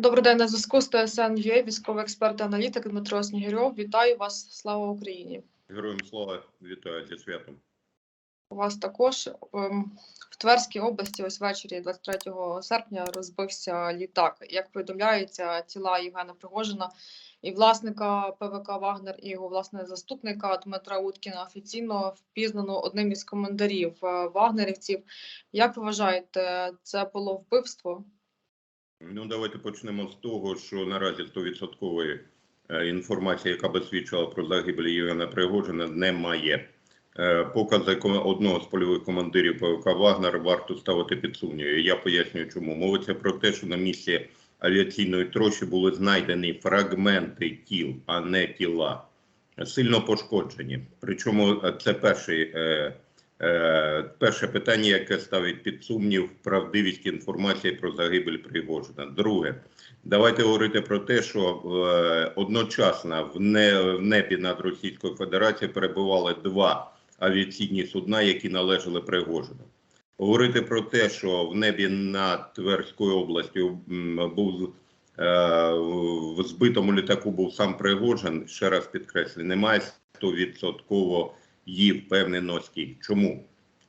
Добрий день на зв'язку з ТСН ЮА, військовий експерт аналітик Дмитро Снігирьов. Вітаю вас. Слава Україні. Героям слава вітаю зі святом. У вас також ем, в Тверській області, ось ввечері 23 серпня, розбився літак. Як повідомляється, тіла Євгена Пригожина і власника ПВК Вагнер і його власне заступника Дмитра Уткіна офіційно впізнано одним із командарів е, вагнерівців. Як ви вважаєте, це було вбивство? Ну давайте почнемо з того, що наразі 100% е, інформації, яка би свідчила про загибель Євгена Пригожина, немає. Е, Покази одного з польових командирів ПВК Вагнер варто ставити під сумнів. Я пояснюю, чому мовиться про те, що на місці авіаційної трощі були знайдені фрагменти тіл, а не тіла, сильно пошкоджені. Причому е, це перший. Е, Перше питання, яке ставить під сумнів правдивість інформації про загибель Пригожина. Друге, давайте говорити про те, що е, одночасно в небі над Російською Федерацією перебували два авіаційні судна, які належали Пригожину. Говорити про те, що в небі над Тверською областю був е, в збитому літаку був сам Пригожин, ще раз підкреслю, немає 100% її впевненості. Чому?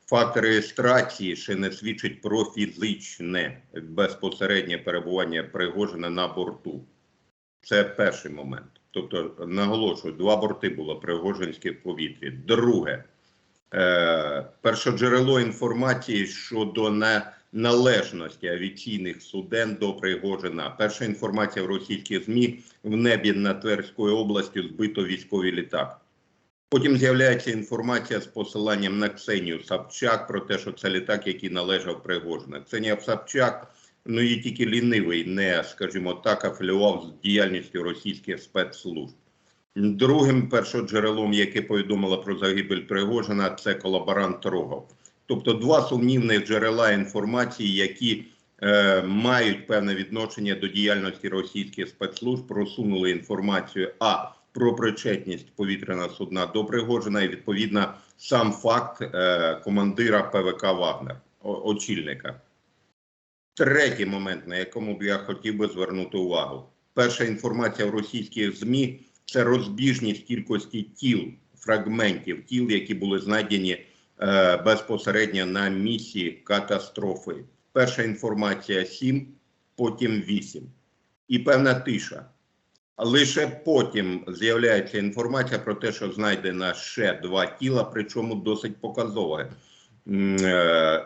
Факт реєстрації ще не свідчить про фізичне безпосереднє перебування Пригожина на борту. Це перший момент. Тобто, наголошую, два борти було Пригожинське в повітрі. Друге, е, першоджерело інформації щодо на належності авіаційних суден до Пригожина. Перша інформація в російських ЗМІ в небі над Тверською областю збито військовий літак. Потім з'являється інформація з посиланням на Ксенію Сапчак про те, що це літак, який належав Пригожина. Ксенія Сапчак, ну і тільки лінивий, не, скажімо так, афілював з діяльністю російських спецслужб. Другим першоджерелом, яке повідомило про загибель Пригожина, це колаборант Рогов. Тобто два сумнівних джерела інформації, які е, мають певне відношення до діяльності російських спецслужб, просунули інформацію а про причетність повітряного судна до Пригожина і відповідно сам факт е, командира ПВК Вагнер, о- очільника. Третій момент, на якому б я хотів би звернути увагу. Перша інформація в російських ЗМІ це розбіжність кількості тіл, фрагментів тіл, які були знайдені е, безпосередньо на місці катастрофи. Перша інформація 7, потім 8. І певна тиша. Лише потім з'являється інформація про те, що знайдено ще два тіла, причому досить показове,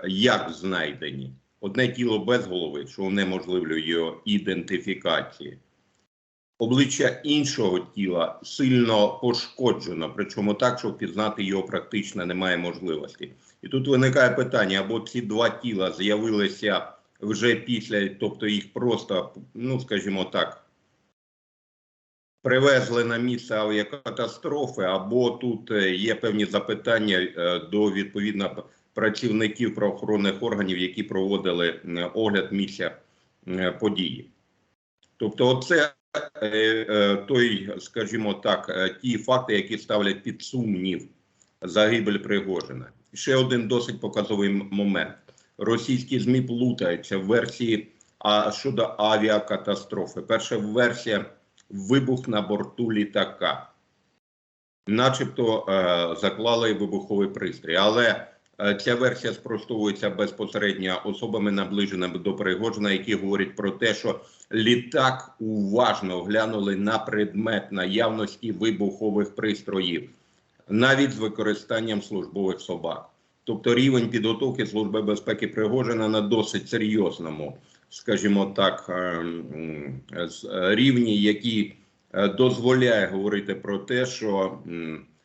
як знайдені. Одне тіло без голови, що унеможливлює його ідентифікації. Обличчя іншого тіла сильно пошкоджено, причому так, що впізнати його практично немає можливості. І тут виникає питання: або ці два тіла з'явилися вже після, тобто їх просто, ну скажімо так, привезли на місце авіакатастрофи, або тут е, є певні запитання е, до відповідно працівників правоохоронних органів, які проводили огляд місця події. Тобто, оце е, той, скажімо так, ті факти, які ставлять під сумнів загибель Пригожина. Ще один досить показовий момент. Російські ЗМІ плутаються в версії щодо авіакатастрофи. Перша версія вибух на борту літака, начебто е, заклали вибуховий пристрій. Але е, ця версія спростовується безпосередньо особами, наближеними до Пригожина, які говорять про те, що літак уважно оглянули на предмет наявності вибухових пристроїв, навіть з використанням службових собак. Тобто рівень підготовки Служби безпеки Пригожина на досить серйозному, скажімо так, е, е, рівні, який е, дозволяє говорити про те, що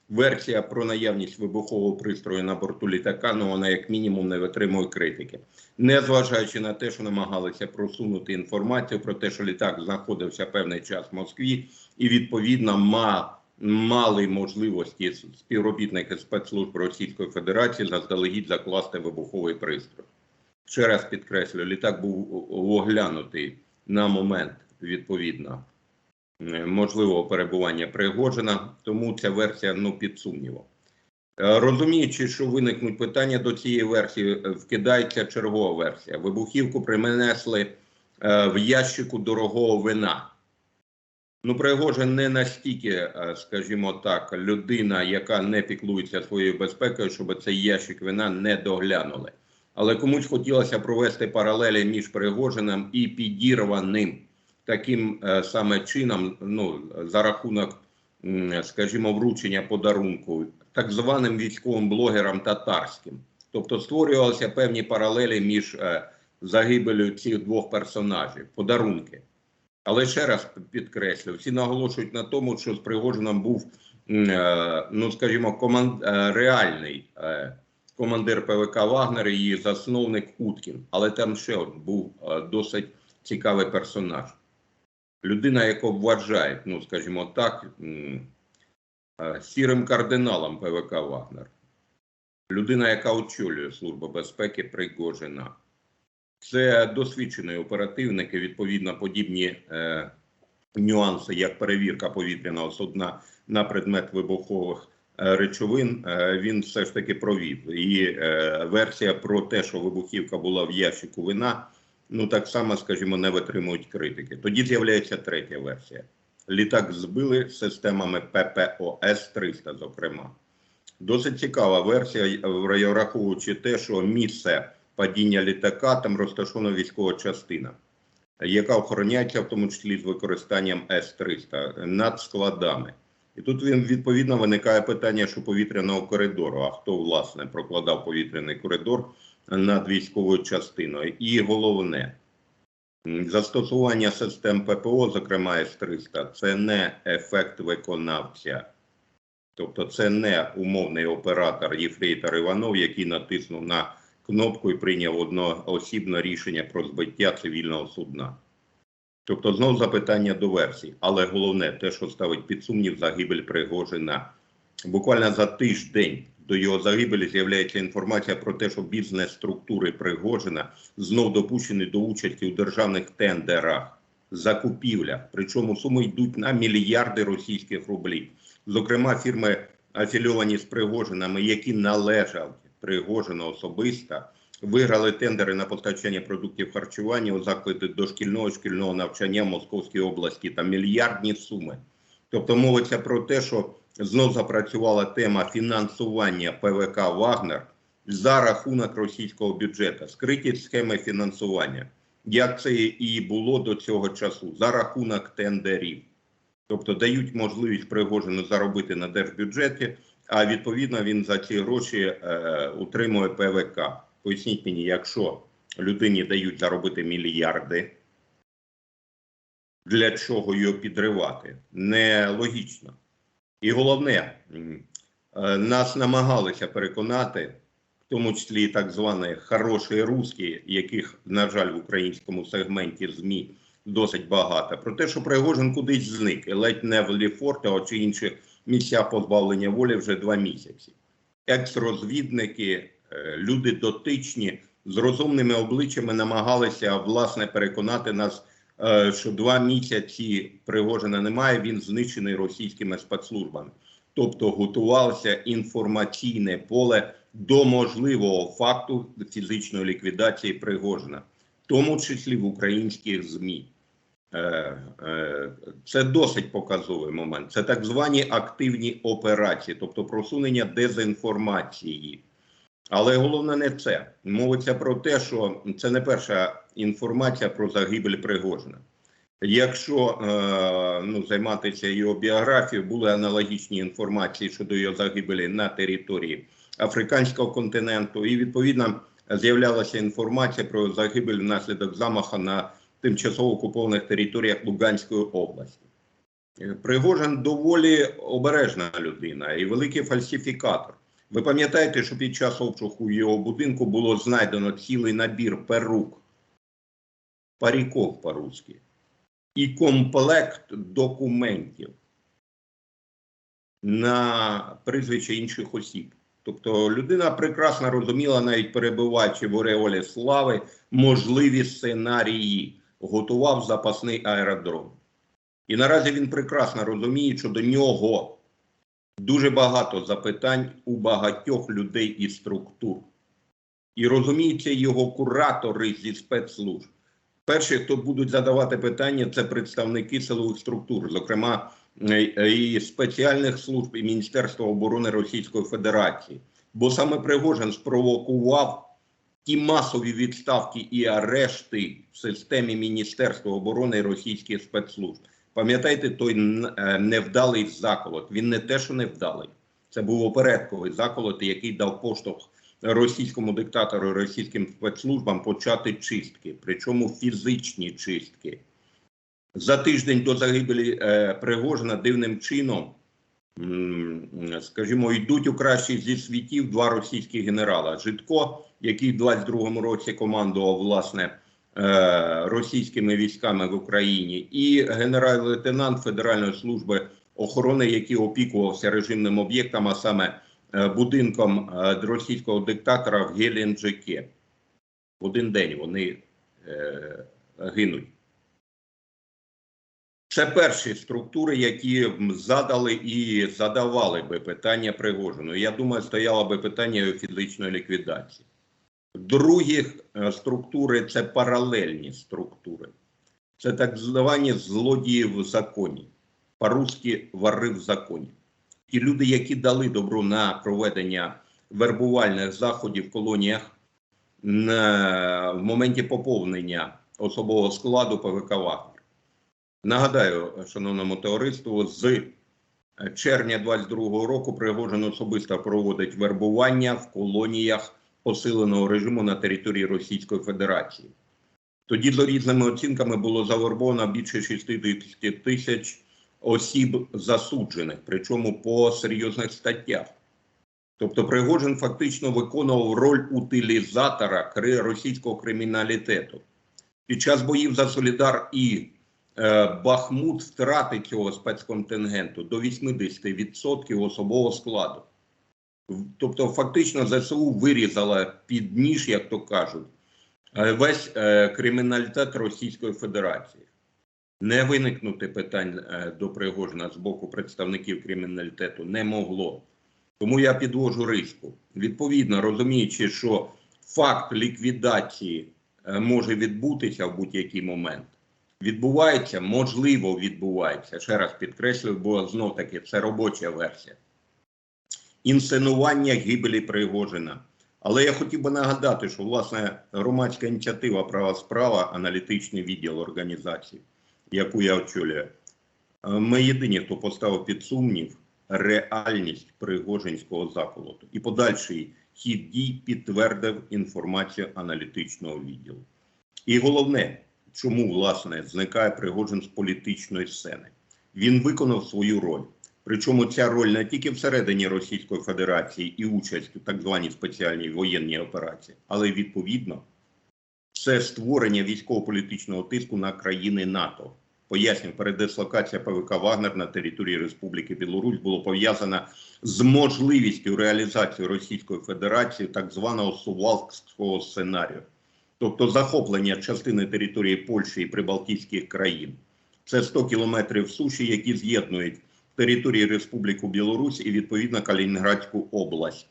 версія про наявність вибухового пристрою на борту літака, ну вона як мінімум не витримує критики, незважаючи на те, що намагалися просунути інформацію про те, що літак знаходився певний час в Москві, і відповідно ма мали можливості співробітники спецслужб Російської Федерації заздалегідь закласти вибуховий пристрій. Ще раз підкреслю, літак був оглянутий на момент відповідно е, можливого перебування Пригожина, тому ця версія ну під сумнівом. Е, Розуміючи, що виникнуть питання до цієї версії, е, вкидається чергова версія. Вибухівку принесли в ящику дорогого вина. Ну, Пригожин не настільки, скажімо так, людина, яка не піклується своєю безпекою, щоб цей ящик вина не доглянули. Але комусь хотілося провести паралелі між Пригожиним і підірваним таким е, саме чином, ну, за рахунок, скажімо, вручення подарунку так званим військовим блогерам татарським. Тобто створювалися певні паралелі між е, загибелю цих двох персонажів, подарунки. Але ще раз підкреслю, всі наголошують на тому, що з Пригожином був, е, ну скажімо, команд, реальний командир ПВК Вагнер і її засновник Уткін. Але там ще був е, досить цікавий персонаж. Людина, яку вважають, ну скажімо так, е, сірим кардиналом ПВК Вагнер. Людина, яка очолює Службу безпеки Пригожина. Це досвідчений оперативник і відповідно подібні е, нюанси, як перевірка повітряного судна на предмет вибухових речовин, е, він все ж таки провів. І е, версія про те, що вибухівка була в ящику вина, ну так само, скажімо, не витримують критики. Тоді з'являється третя версія. Літак збили системами ППО С-300, зокрема. Досить цікава версія, враховуючи те, що місце падіння літака там розташована військова частина, яка охороняється в тому числі з використанням С-300 над складами. І тут він відповідно виникає питання, що повітряного коридору. А хто власне прокладав повітряний коридор над військовою частиною? І головне, застосування систем ППО, зокрема С-300, це не ефект виконавця. Тобто це не умовний оператор Єфрейтор Іванов, який натиснув на кнопку і прийняв одноосібне рішення про збиття цивільного судна. Тобто, знову запитання до версій, але головне те, що ставить під сумнів загибель Пригожина. Буквально за тиждень до його загибелі з'являється інформація про те, що бізнес-структури Пригожина знов допущені до участі у державних тендерах, закупівлях. Причому суми йдуть на мільярди російських рублів. Зокрема, фірми афільовані з Пригожинами, які належали Пригожину особисто, виграли тендери на постачання продуктів харчування у заклади дошкільного шкільного навчання в Московській області та мільярдні суми. Тобто мовиться про те, що знов запрацювала тема фінансування ПВК Вагнер за рахунок російського бюджету, скриті схеми фінансування, як це і було до цього часу, за рахунок тендерів. Тобто дають можливість Пригожину заробити на держбюджеті, а відповідно він за ці гроші е, утримує ПВК. Поясніть мені, якщо людині дають заробити мільярди, для чого його підривати? Нелогічно. І головне, е, нас намагалися переконати, в тому числі так звані хороші русські, яких, на жаль, в українському сегменті ЗМІ досить багато, про те, що Пригожин кудись зник, і ледь не в Ліфортово чи інші місця позбавлення волі вже два місяці. Екс-розвідники, люди дотичні з розумними обличчями намагалися власне переконати нас, е, що два місяці Пригожина немає. Він знищений російськими спецслужбами. Тобто готувалося інформаційне поле до можливого факту фізичної ліквідації Пригожина, в тому числі в українських ЗМІ. Е, е, Це досить показовий момент. Це так звані активні операції, тобто просунення дезінформації. Але головне не це. Мовиться про те, що це не перша інформація про загибель Пригожина. Якщо е, ну, займатися його біографією, були аналогічні інформації щодо його загибелі на території африканського континенту, і відповідно з'являлася інформація про загибель внаслідок замаху на тимчасово окупованих територіях Луганської області. Е, Пригожин доволі обережна людина і великий фальсифікатор. Ви пам'ятаєте, що під час обшуку його будинку було знайдено цілий набір перук, паріков по-русски, і комплект документів на прізвище інших осіб. Тобто людина прекрасно розуміла, навіть перебуваючи в Ореолі слави, можливі сценарії, готував запасний аеродром. І наразі він прекрасно розуміє, що до нього дуже багато запитань у багатьох людей і структур. І розуміються його куратори зі спецслужб. Перші, хто будуть задавати питання, це представники силових структур, зокрема е, е, і спеціальних служб і Міністерства оборони Російської Федерації. Бо саме Пригожин спровокував ті масові відставки і арешти в системі Міністерства оборони і російських спецслужб. Пам'ятаєте, той е, невдалий заколот. Він не те, що невдалий, це був опередковий заколот, який дав поштовх російському диктатору, російським спецслужбам почати чистки, причому фізичні чистки. За тиждень до загибелі е, Пригожина дивним чином, скажімо, йдуть у кращий зі світів два російські генерала: Житко, який в 22-му році командував власне російськими військами в Україні, і генерал-лейтенант Федеральної служби охорони, який опікувався режимним об'єктом, а саме е, будинком е, російського диктатора в Геленджике. В один день вони е, гинуть. Це перші структури, які задали і задавали би питання Пригожину. Я думаю, стояло би питання його фізичної ліквідації. Другі е, структури це паралельні структури. Це так звані злодії в законі. По-русски вори в законі. Ті люди, які дали добро на проведення вербувальних заходів в колоніях на, в моменті поповнення особового складу ПВК Вагнер. Нагадаю, шановному товариству, з червня 22-го року Пригожин особисто проводить вербування в колоніях посиленого режиму на території Російської Федерації. Тоді за різними оцінками було завербовано більше 60 тисяч осіб засуджених, причому по серйозних статтях. Тобто Пригожин фактично виконував роль утилізатора російського криміналітету. Під час боїв за Солідар і е, Бахмут втрати цього спецконтингенту до 80% особового складу. Тобто, фактично, ЗСУ вирізала під ніж, як то кажуть, е, весь е, криміналітет Російської Федерації. Не виникнути питань е, до Пригожина з боку представників криміналітету не могло. Тому я підвожу риску. Відповідно, розуміючи, що факт ліквідації може відбутися в будь-який момент. Відбувається, можливо, відбувається. Ще раз підкреслюю, бо знов таки це робоча версія. Інсценування гибелі Пригожина. Але я хотів би нагадати, що власне громадська ініціатива Права справа, аналітичний відділ організації, яку я очолюю, е, ми єдині, хто поставив під сумнів реальність Пригожинського заколоту. І подальший хід дій підтвердив інформацію аналітичного відділу. І головне, чому власне зникає Пригожин з політичної сцени. Він виконав свою роль. Причому ця роль не тільки всередині Російської Федерації і участь у так званій спеціальній воєнній операції, але й відповідно це створення військово-політичного тиску на країни НАТО. Поясню, передислокація ПВК Вагнер на території Республіки Білорусь було пов'язана з можливістю реалізації Російської Федерації так званого сувалкського сценарію, тобто захоплення частини території Польщі і Прибалтійських країн. Це 100 кілометрів суші, які з'єднують території Республіку Білорусь і відповідно Калінінградську область.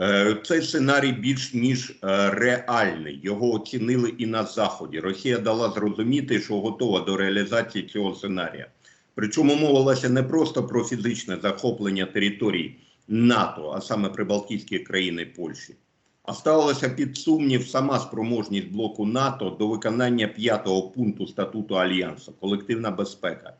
Е, Цей сценарій більш ніж е, реальний. Його оцінили і на Заході. Росія дала зрозуміти, що готова до реалізації цього сценарія. Причому мовилося не просто про фізичне захоплення територій НАТО, а саме Прибалтійських країн і Польщі, а ставилася під сумнів сама спроможність блоку НАТО до виконання п'ятого пункту статуту Альянсу колективна безпека.